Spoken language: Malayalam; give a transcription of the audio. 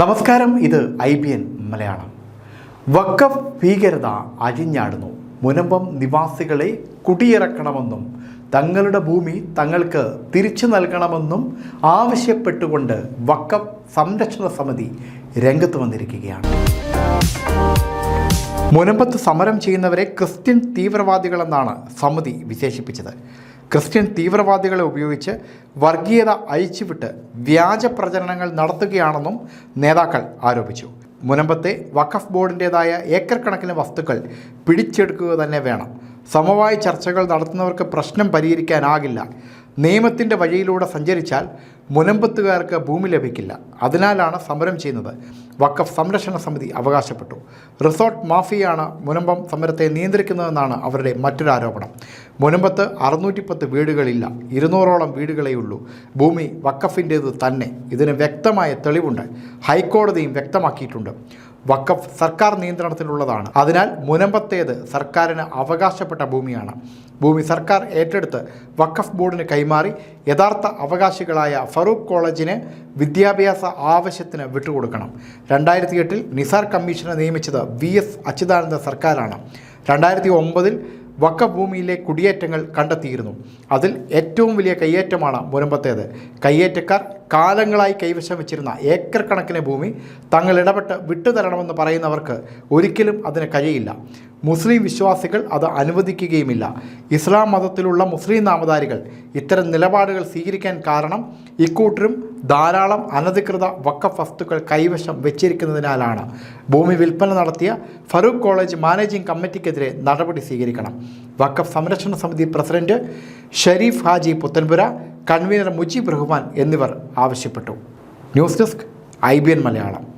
നമസ്കാരം ഇത് ഐ ബി എൻ മലയാളം. വക്കഫ് ഭീകരത അഴിഞ്ഞാടുന്നു. മുനമ്പം നിവാസികളെ കുടിയിറക്കണമെന്നും തങ്ങളുടെ ഭൂമി തങ്ങൾക്ക് തിരിച്ചു നൽകണമെന്നും ആവശ്യപ്പെട്ടുകൊണ്ട് വക്കഫ് സംരക്ഷണ സമിതി രംഗത്ത് വന്നിരിക്കുകയാണ്. മുനമ്പത്ത് സമരം ചെയ്യുന്നവരെ ക്രിസ്ത്യൻ തീവ്രവാദികളെന്നാണ് സമിതി വിശേഷിപ്പിച്ചത്. ക്രിസ്ത്യൻ തീവ്രവാദികളെ ഉപയോഗിച്ച് വർഗീയത അഴിച്ചുവിട്ട് വ്യാജ പ്രചരണങ്ങൾ നടത്തുകയാണെന്നും നേതാക്കൾ ആരോപിച്ചു. മുനമ്പത്തെ വഖഫ് ബോർഡിന്റേതായ ഏക്കർ കണക്കിന് വസ്തുക്കൾ പിടിച്ചെടുക്കുക തന്നെ വേണം. സമവായ ചർച്ചകൾ നടത്തുന്നവർക്ക് പ്രശ്നം പരിഹരിക്കാനാകില്ല. നിയമത്തിന്റെ വഴിയിലൂടെ സഞ്ചരിച്ചാൽ മുനമ്പത്തുകാർക്ക് ഭൂമി ലഭിക്കില്ല. അതിനാലാണ് സമരം ചെയ്യുന്നത്. വഖഫ് സംരക്ഷണ സമിതി അവകാശപ്പെട്ടു. റിസോർട്ട് മാഫിയാണ് മുനമ്പം സമരത്തെ നിയന്ത്രിക്കുന്നതെന്നാണ് അവരുടെ മറ്റൊരു ആരോപണം മുനമ്പത്ത് അറുന്നൂറ്റിപ്പത്ത് വീടുകളില്ല. ഇരുന്നൂറോളം വീടുകളേ ഉള്ളൂ ഭൂമി വക്കഫിന്റേത് തന്നെ. ഇതിന് വ്യക്തമായ തെളിവുണ്ട്. ഹൈക്കോടതിയും വ്യക്തമാക്കിയിട്ടുണ്ട്. വക്കഫ് സർക്കാർ നിയന്ത്രണത്തിലുള്ളതാണ്. അതിനാൽ മുനമ്പത്തേത് സർക്കാരിന് അവകാശപ്പെട്ട ഭൂമിയാണ്. ഭൂമി സർക്കാർ ഏറ്റെടുത്ത് വക്കഫ് ബോർഡിന് കൈമാറി യഥാർത്ഥ അവകാശികളായ ഫറൂഖ് കോളേജിന് വിദ്യാഭ്യാസ ആവശ്യത്തിന് വിട്ടുകൊടുക്കണം. രണ്ടായിരത്തി എട്ടിൽ നിസാർ കമ്മീഷനെ നിയമിച്ചത് വി എസ് അച്യുതാനന്ദ സർക്കാരാണ്. രണ്ടായിരത്തി ഒമ്പതിൽ വഖഫ് ഭൂമിയിലെ കുടിയേറ്റങ്ങൾ കണ്ടെത്തിയിരുന്നു. അതിൽ ഏറ്റവും വലിയ കയ്യേറ്റമാണ് മുനമ്പത്തേത്. കയ്യേറ്റക്കാർ കാലങ്ങളായി കൈവശം വെച്ചിരുന്ന ഏക്കർ കണക്കിന് ഭൂമി തങ്ങൾ ഇടപെട്ട് വിട്ടുതരണമെന്ന് പറയുന്നവർക്ക് ഒരിക്കലും അതിന് കഴിയില്ല. മുസ്ലിം വിശ്വാസികൾ അത് അനുവദിക്കുകയുമില്ല. ഇസ്ലാം മതത്തിലുള്ള മുസ്ലിം നാമധാരികൾ ഇത്തരം നിലപാടുകൾ സ്വീകരിക്കാൻ കാരണം ഇക്കൂട്ടരും ധാരാളം അനധികൃത വക്കഫ് വസ്തുക്കൾ കൈവശം വെച്ചിരിക്കുന്നതിനാലാണ്. ഭൂമി വിൽപ്പന നടത്തിയ ഫറൂഖ് കോളേജ് മാനേജിംഗ് കമ്മിറ്റിക്കെതിരെ നടപടി സ്വീകരിക്കണം. വക്കഫ് സംരക്ഷണ സമിതി പ്രസിഡന്റ് ഷെരീഫ് ഹാജി പുത്തൻപുര കൺവീനർ മുജീബ് റഹ്മാൻ എന്നിവർ ആവശ്യപ്പെട്ടു. News desk I Malayalam.